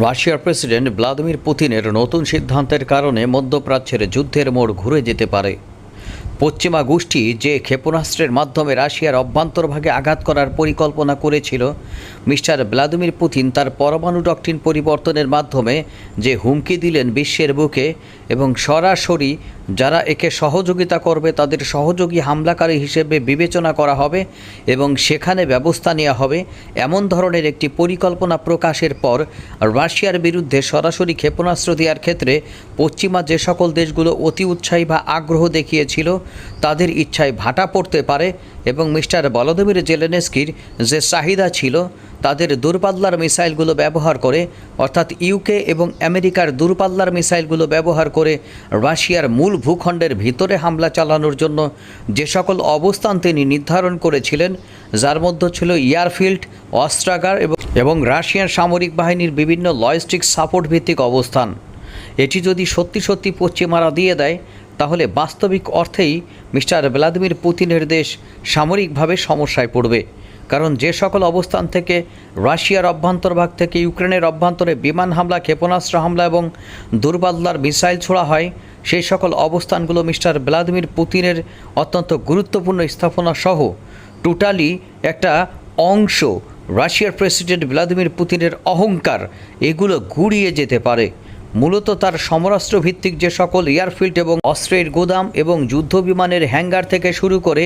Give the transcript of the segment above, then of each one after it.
রাশিয়ার president Vladimir পুতিনের নতুন সিদ্ধান্তের কারণে মধ্যপ্রাচ্যের যুদ্ধের মোড় ঘুরে যেতে পারে। পশ্চিমা গোষ্ঠী যে ক্ষেপণাস্ত্রের মাধ্যমে রাশিয়ার অভ্যন্তরভাগে আঘাত করার পরিকল্পনা করেছিল, মিস্টার ভ্লাদিমির পুতিন তার পরমাণু ডকট্রিন পরিবর্তনের মাধ্যমে যে হুমকি দিলেন বিশ্বের বুকে এবং সরাসরি যারা একে সহযোগিতা করবে তাদের সহযোগী হামলাকারী হিসেবে বিবেচনা করা হবে এবং সেখানে ব্যবস্থা নেওয়া হবে। এমন ধরনের একটি পরিকল্পনা প্রকাশের পর রাশিয়ার বিরুদ্ধে সরাসরি ক্ষেপণাস্ত্র দেওয়ার ক্ষেত্রে পশ্চিমা যে সকল দেশগুলো অতি উৎসাহী বা আগ্রহ দেখিয়েছিল, তাদের ইচ্ছায় ভাটা পড়তে পারে। এবং মিস্টার বলদমির জেলেনেস্কির যে চাহিদা ছিল, তাদের দূরপাল্লার মিসাইলগুলো ব্যবহার করে, অর্থাৎ ইউকে এবং আমেরিকার দূরপাল্লার মিসাইলগুলো ব্যবহার করে রাশিয়ার মূল ভূখণ্ডের ভিতরে হামলা চালানোর জন্য যে সকল অবস্থান তিনি নির্ধারণ করেছিলেন, যার মধ্যে ছিল এয়ারফিল্ড, অস্ত্রাগার এবং এবং রাশিয়ান সামরিক বাহিনীর বিভিন্ন লজিস্টিক সাপোর্ট ভিত্তিক অবস্থান। এটি যদি সত্যি সত্যি পশ্চিমারা দিয়ে দেয় তাহলে বাস্তবিক অর্থেই মিস্টার ভ্লাদিমির পুতিনের দেশ সামরিকভাবে সমস্যায় পড়বে। কারণ যে সকল অবস্থান থেকে রাশিয়ার অভ্যন্তরভাগ থেকে ইউক্রেনের অভ্যন্তরে বিমান হামলা, ক্ষেপণাস্ত্র হামলা এবং দূরপাল্লার মিসাইল ছোড়া হয়, সেই সকল অবস্থানগুলো মিস্টার ভ্লাদিমির পুতিনের অত্যন্ত গুরুত্বপূর্ণ স্থাপনা সহ টোটালি একটা অংশ রাশিয়ার প্রেসিডেন্ট ভ্লাদিমির পুতিনের অহংকার, এগুলো গুড়িয়ে যেতে পারে। মূলত তার সমরাস্ত্র ভিত্তিক যে সকল এয়ারফিল্ড এবং অস্ত্রের গোদাম এবং যুদ্ধ বিমানের হ্যাঙ্গার থেকে শুরু করে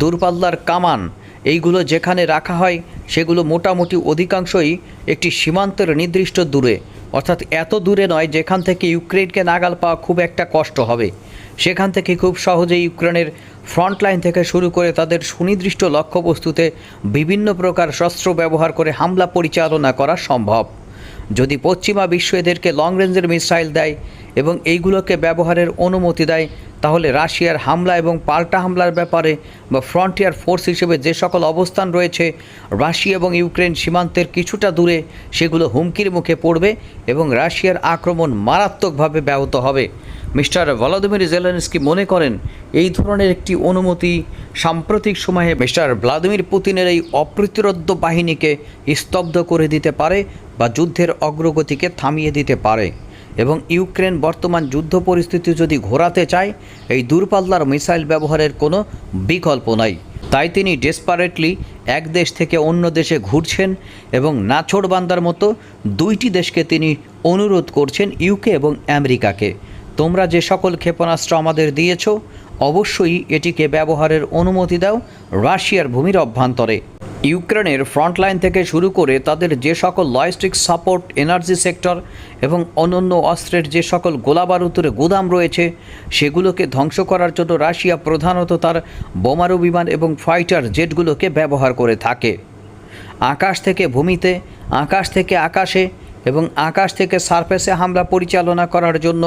দূরপাল্লার কামান, এইগুলো যেখানে রাখা হয়, সেগুলো মোটামুটি অধিকাংশই একটি সীমান্তের নির্দিষ্ট দূরে। অর্থাৎ এত দূরে নয় যেখান থেকে ইউক্রেনকে নাগাল পাওয়া খুব একটা কষ্ট হবে। সেখান থেকে খুব সহজেই ইউক্রেনের ফ্রন্ট লাইন থেকে শুরু করে তাদের সুনির্দিষ্ট লক্ষ্যবস্তুতে বিভিন্ন প্রকার শস্ত্র ব্যবহার করে হামলা পরিচালনা করা সম্ভব। যদি পশ্চিমা বিশ্ব এদেরকে লং রেঞ্জের মিসাইল দেয় এবং এইগুলোকে ব্যবহারের অনুমতি দেয়, তাহলে রাশিয়ার হামলা এবং পাল্টা হামলার ব্যাপারে বা ফ্রন্টিয়ার ফোর্স হিসেবে যে সকল অবস্থান রয়েছে, রাশিয়া এবং ইউক্রেন সীমান্তের কিছুটা দূরে সেগুলো হুমকির মুখে পড়বে এবং রাশিয়ার আক্রমণ মারাত্মকভাবে ব্যাহত হবে। মিস্টার ভলাদিমির জেলেনস্কি মনে করেন এই ধরনের একটি অনুমতি সাম্প্রতিক সময়ে মিস্টার ভ্লাদিমির পুতিনের এই অপ্রতিরোধ্য বাহিনীকে স্তব্ধ করে দিতে পারে বা যুদ্ধের অগ্রগতিকে থামিয়ে দিতে পারে। এবং ইউক্রেন বর্তমান যুদ্ধ পরিস্থিতি যদি ঘোরাতে চায়, এই দূরপাল্লার মিসাইল ব্যবহারের কোনো বিকল্প নাই। তাই তিনি ডেসপারেটলি এক দেশ থেকে অন্য দেশে ঘুরছেন এবং নাছোড় বান্দার মতো দুইটি দেশকে তিনি অনুরোধ করছেন ইউকে এবং আমেরিকাকে। তোমরা যে সকল ক্ষেপণাস্ত্র আমাদের দিয়েছ, অবশ্যই এটিকে ব্যবহারের অনুমতি দাও রাশিয়ার ভূমির অভ্যন্তরে। ইউক্রেনের ফ্রন্টলাইন থেকে শুরু করে তাদের যে সকল লজিস্টিক সাপোর্ট, এনার্জি সেক্টর এবং অন্যান্য অস্ত্রের যে সকল গোলাবারুদের গুদাম রয়েছে, সেগুলোকে ধ্বংস করার জন্য রাশিয়া প্রধানত তার বোমারু বিমান এবং ফাইটার জেটগুলোকে ব্যবহার করে থাকে। আকাশ থেকে ভূমিতে, আকাশ থেকে আকাশে এবং আকাশ থেকে সারফেসে হামলা পরিচালনা করার জন্য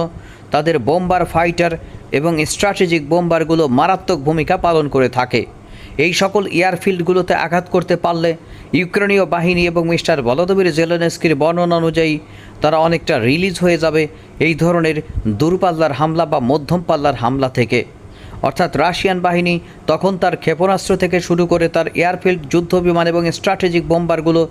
তাদের বোম্বার ফাইটার এবং স্ট্র্যাটেজিক বোম্বারগুলো মারাত্মক ভূমিকা পালন করে থাকে। এই সকল এয়ারফিল্ডগুলোতে আঘাত করতে পারলে ইউক্রেনীয় বাহিনী এবং মিস্টার ভলোদমির জেলেনস্কির বর্ণনা অনুযায়ী তারা অনেকটা রিলিজ হয়ে যাবে এই ধরনের দূরপাল্লার হামলা বা মধ্যম পাল্লার হামলা থেকে। অর্থাৎ রাশিয়ান বাহিনী তখন তার ক্ষেপণাস্ত্র থেকে শুরু করে তার এয়ারফিল্ড যুদ্ধ বিমান এবং স্ট্র্যাটেজিক বোম্বারগুলো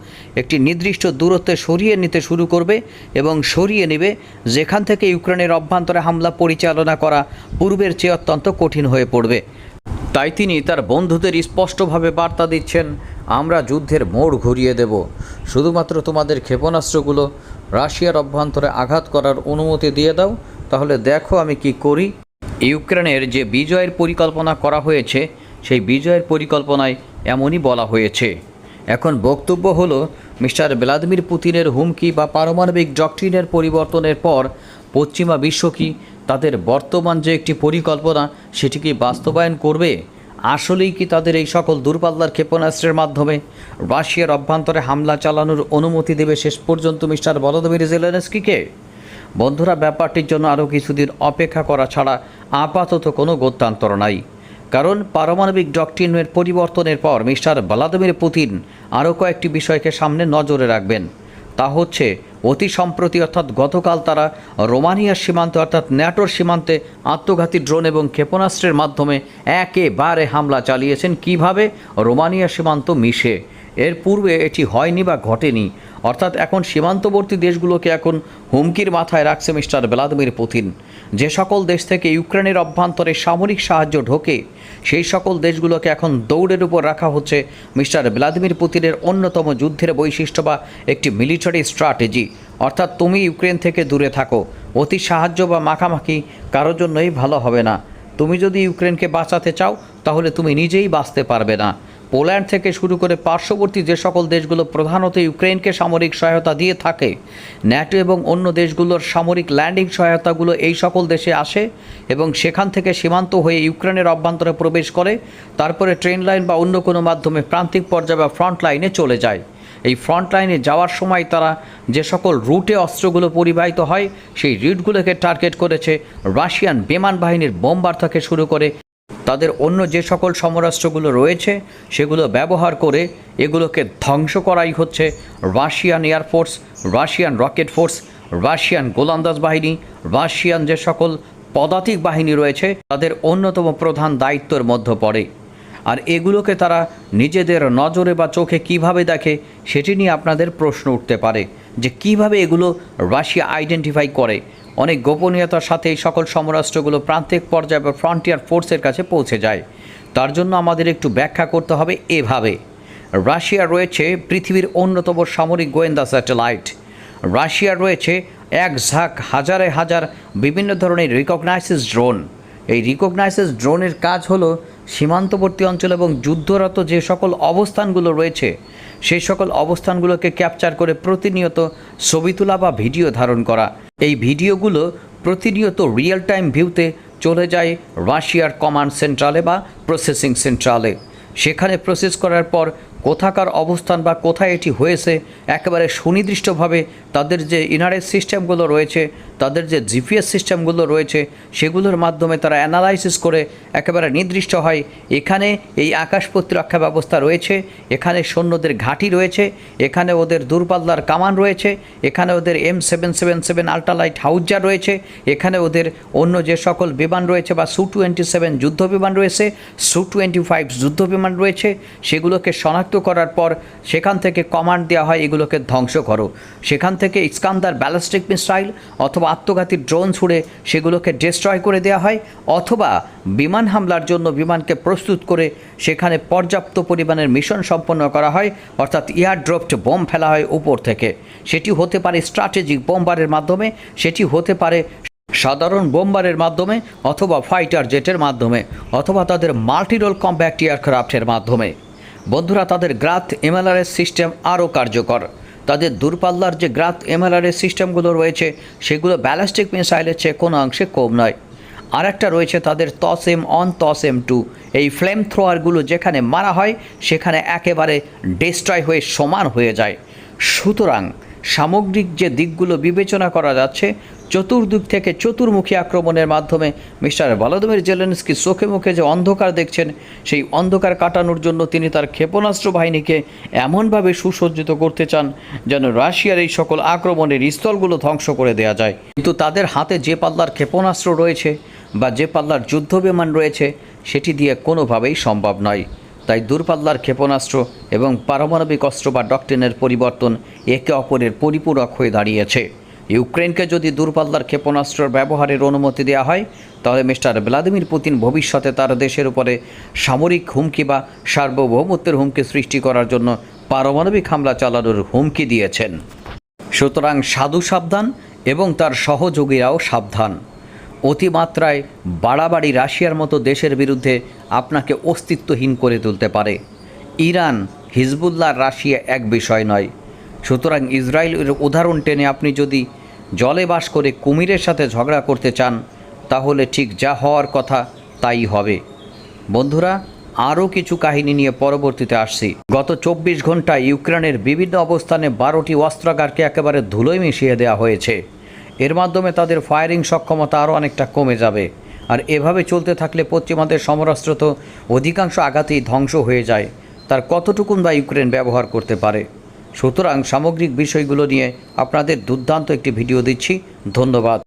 একটি নির্দিষ্ট দূরত্বে সরিয়ে নিতে শুরু করবে এবং সরিয়ে নেবে, যেখান থেকে ইউক্রেনের অভ্যন্তরে হামলা পরিচালনা করা পূর্বের চেয়ে অত্যন্ত কঠিন হয়ে পড়বে। তাই তিনি তার বন্ধুদের স্পষ্টভাবে বার্তা দিচ্ছেন, আমরা যুদ্ধের মোড় ঘুরিয়ে দেব। শুধুমাত্র তোমাদের ক্ষেপণাস্ত্রগুলো রাশিয়ার অভ্যন্তরে আঘাত করার অনুমতি দিয়ে দাও, তাহলে দেখো আমি কি করি। ইউক্রেনের যে বিজয়ের পরিকল্পনা করা হয়েছে, সেই বিজয়ের পরিকল্পনায় এমনই বলা হয়েছে। এখন বক্তব্য হলো মিস্টার ভ্লাদিমির পুতিনের হুমকি বা পারমাণবিক ডক্ট্রিনের পরিবর্তনের পর পশ্চিমা বিশ্ব কি তাদের বর্তমান যে একটি পরিকল্পনা, সেটি কি বাস্তবায়ন করবে? আসলেই কি তাদের এই সকল দূরপাল্লার ক্ষেপণাস্ত্রের মাধ্যমে রাশিয়ার অভ্যন্তরে হামলা চালানোর অনুমতি দেবে শেষ পর্যন্ত মিস্টার বলদমির জেলেনস্কিকে? বন্ধুরা, ব্যাপারটির জন্য আরও কিছুদিন অপেক্ষা করা ছাড়া আপাতত কোনো গত্যান্তর নাই। কারণ পারমাণবিক ডকট্রিনের পরিবর্তনের পর মিস্টার ভ্লাদিমির পুতিন আরও কয়েকটি বিষয়কে সামনে নজরে রাখবেন। তা হচ্ছে, অতি সম্প্রতি অর্থাৎ গতকাল তারা রোমানিয়ার সীমান্তে অর্থাৎ ন্যাটোর সীমান্তে আত্মঘাতী ড্রোন এবং ক্ষেপণাস্ত্রের মাধ্যমে একেবারে হামলা চালিয়েছেন। কীভাবে? রোমানিয়া সীমান্ত মিশে। এর পূর্বে এটি হয়নি বা ঘটেনি। অর্থাৎ এখন সীমান্তবর্তী দেশগুলোকে এখন হুমকির মাথায় রাখছে মিস্টার ভ্লাদিমির পুতিন। যে সকল দেশ থেকে ইউক্রেনের অভ্যন্তরে সামরিক সাহায্য ঢোকে, সেই সকল দেশগুলোকে এখন দৌড়ের উপর রাখা হচ্ছে মিস্টার ভ্লাদিমির পুতিনের অন্যতম যুদ্ধের বৈশিষ্ট্য বা একটি মিলিটারি স্ট্র্যাটেজি। অর্থাৎ তুমি ইউক্রেন থেকে দূরে থাকো, অতি সাহায্য বা মাখামাখি কারোর জন্যই ভালো হবে না। তুমি যদি ইউক্রেনকে বাঁচাতে চাও, তাহলে তুমি নিজেই বাঁচতে পারবে না। পোল্যান্ড থেকে শুরু করে পার্শ্ববর্তী যে সকল দেশগুলো প্রধানত ইউক্রেনকে সামরিক সহায়তা দিয়ে থাকে, ন্যাটো এবং অন্য দেশগুলোর সামরিক ল্যান্ডিং সহায়তাগুলো এই সকল দেশে আসে এবং সেখান থেকে সীমান্ত হয়ে ইউক্রেনের অভ্যন্তরে প্রবেশ করে, তারপরে ট্রেন লাইন বা অন্য কোনো মাধ্যমে প্রান্তিক পর্যায়ে বা ফ্রন্ট লাইনে চলে যায়। এই ফ্রন্ট লাইনে যাওয়ার সময় তারা যে সকল রুটে অস্ত্রগুলো পরিবাহিত হয়, সেই রুটগুলোকে টার্গেট করেছে রাশিয়ান বিমান বাহিনীর বোমবার থেকে শুরু করে তাদের অন্য যে সকল সমরাষ্ট্রগুলো রয়েছে, সেগুলো ব্যবহার করে এগুলোকে ধ্বংস করাই হচ্ছে Russian air force Russian rocket force, Russian গোলান্দাজ বাহিনী, রাশিয়ান যে সকল পদাতিক বাহিনী রয়েছে, তাদের অন্যতম প্রধান দায়িত্বের মধ্যে পড়ে। আর এগুলোকে তারা নিজেদের নজরে বা চোখে কীভাবে দেখে, সেটি নিয়ে আপনাদের প্রশ্ন উঠতে পারে যে কীভাবে এগুলো রাশিয়া আইডেন্টিফাই করে অনেক গোপনীয়তার সাথে এই সকল সমরাষ্ট্রগুলো প্রান্তিক পর্যায়ে বা ফ্রন্টিয়ার ফোর্সের কাছে পৌঁছে যায়। তার জন্য আমাদের একটু ব্যাখ্যা করতে হবে এভাবে। রাশিয়া রয়েছে পৃথিবীর অন্যতম সামরিক গোয়েন্দা স্যাটেলাইট। রাশিয়া রয়েছে এক ঝাঁক হাজারে হাজার বিভিন্ন ধরনের রিকগনাইসিস ড্রোন এই রিকগনাইসিস ড্রোনের কাজ হলো সীমান্তবর্তী অঞ্চল এবং যুদ্ধরত যে সকল অবস্থানগুলো রয়েছে, সেই সকল অবস্থানগুলোকে ক্যাপচার করে প্রতিনিয়ত ছবি তোলা বা ভিডিও ধারণ করা। এই ভিডিওগুলো প্রতিনিয়ত রিয়েল টাইম ভিউতে চলে যায় রাশিয়ার কমান্ড সেন্ট্রালে বা প্রসেসিং সেন্ট্রালে সেখানে প্রসেস করার পর কোথাকার অবস্থান বা কোথায় এটি হয়েছে, একেবারে সুনির্দিষ্টভাবে তাদের যে ইনারের সিস্টেমগুলো রয়েছে, তাদের যে জিপিএস সিস্টেমগুলো রয়েছে, সেগুলোর মাধ্যমে তারা অ্যানালাইসিস করে একেবারে নির্দিষ্ট হয়, এখানে এই আকাশ প্রতিরক্ষা ব্যবস্থা রয়েছে, এখানে সৈন্যদের ঘাঁটি রয়েছে, এখানে ওদের দূরপাল্লার কামান রয়েছে, এখানে ওদের M seven seven seven ultralight howitzer রয়েছে, এখানে ওদের অন্য যে সকল বিমান রয়েছে বা সু টোয়েন্টি সেভেন যুদ্ধ বিমান রয়েছে সু টোয়েন্টি ফাইভ যুদ্ধ বিমান রয়েছে, সেগুলোকে শনাক্ত করার পর সেখান থেকে কমান্ড দেওয়া হয় এগুলোকে ধ্বংস করো। সেখান থেকে ইস্কান্দার ব্যালিস্টিক মিসাইল অথবা আত্মঘাতী ড্রোন ছুড়ে সেগুলোকে ডিস্ট্রয় করে দেওয়া হয় অথবা বিমান হামলার জন্য বিমানকে প্রস্তুত করে সেখানে পর্যাপ্ত পরিমাণের মিশন সম্পন্ন করা হয়, অর্থাৎ এয়ার ড্রপড বোম ফেলা হয় উপর থেকে। সেটি হতে পারে স্ট্র্যাটেজিক বোমবারের মাধ্যমে, সেটি হতে পারে সাধারণ বোমবারের মাধ্যমে অথবা ফাইটার জেটের মাধ্যমে, অথবা তাদের মাল্টিরোল কম্প্যাক্ট এয়ারক্রাফটের মাধ্যমে। বন্ধুরা, তাদের গ্রাথ এমএলআরএস সিস্টেম আরও কার্যকর। তাদের দূরপাল্লার যে গ্রাথ এমএলআরএস সিস্টেমগুলো রয়েছে, সেগুলো ব্যালাস্টিক মিসাইলের চেয়ে কোনো অংশে কম নয়। আর একটা রয়েছে তাদের TOS M one TOS M two. এই ফ্লেম থ্রোয়ারগুলো যেখানে মারা হয়, সেখানে একেবারে ডিস্ট্রয় হয়ে সমান হয়ে যায়। সুতরাং সামগ্রিক যে দিকগুলো বিবেচনা করা যাচ্ছে চতুর্দিক থেকে চতুর্মুখী আক্রমণের মাধ্যমে মিস্টার ভলোদিমির জেলেনস্কি চোখে মুখে যে অন্ধকার দেখছেন, সেই অন্ধকার কাটানোর জন্য তিনি তার ক্ষেপণাস্ত্র বাহিনীকে এমনভাবে সুসজ্জিত করতে চান যেন রাশিয়ার এই সকল আক্রমণের স্থলগুলো ধ্বংস করে দেওয়া যায়। কিন্তু তাদের হাতে যে পাল্লার ক্ষেপণাস্ত্র রয়েছে বা যে পাল্লার যুদ্ধ বিমান রয়েছে, সেটি দিয়ে কোনোভাবেই সম্ভব নয়। তাই দূরপাল্লার ক্ষেপণাস্ত্র এবং পারমাণবিক অস্ত্র বা ডকটিনের পরিবর্তন একে অপরের পরিপূরক হয়ে দাঁড়িয়েছে। ইউক্রেনকে যদি দূরপাল্লার ক্ষেপণাস্ত্রের ব্যবহারের অনুমতি দেওয়া হয়, তাহলে মিস্টার ভ্লাদিমির পুতিন ভবিষ্যতে তার দেশের উপরে সামরিক হুমকি বা সার্বভৌমত্বের হুমকি সৃষ্টি করার জন্য পারমাণবিক হামলা চালানোর হুমকি দিয়েছেন। সুতরাং সাধু সাবধান এবং তার সহযোগীরাও সাবধান। অতিমাত্রায় বাড়াবাড়ি রাশিয়ার মতো দেশের বিরুদ্ধে আপনাকে অস্তিত্বহীন করে তুলতে পারে। ইরান, হিজবুল্লাহ, রাশিয়া এক বিষয় নয়। সুতরাং ইসরায়েলের উদাহরণ টেনে আপনি যদি জলে বাস করে কুমিরের সাথে ঝগড়া করতে চান, তাহলে ঠিক যা হওয়ার কথা তাই হবে। বন্ধুরা, আরও কিছু কাহিনী নিয়ে পরবর্তীতে আসছি। গত চব্বিশ ঘন্টায় ইউক্রেনের বিভিন্ন অবস্থানে বারোটি অস্ত্রাগারকে একেবারে ধুলোয় মিশিয়ে দেওয়া হয়েছে। এর মাধ্যমে তাদের ফায়ারিং সক্ষমতা আরও অনেকটা কমে যাবে। আর এভাবে চলতে থাকলে পশ্চিমাদের সমরাস্ত্র তো অধিকাংশ আঘাতেই ধ্বংস হয়ে যায়। তার কতটুকুন বা ইউক্রেন ব্যবহার করতে পারে? সুতরাং সামগ্রিক বিষয়গুলো নিয়ে আপনাদের দুর্দান্ত একটি ভিডিও দিচ্ছি। ধন্যবাদ।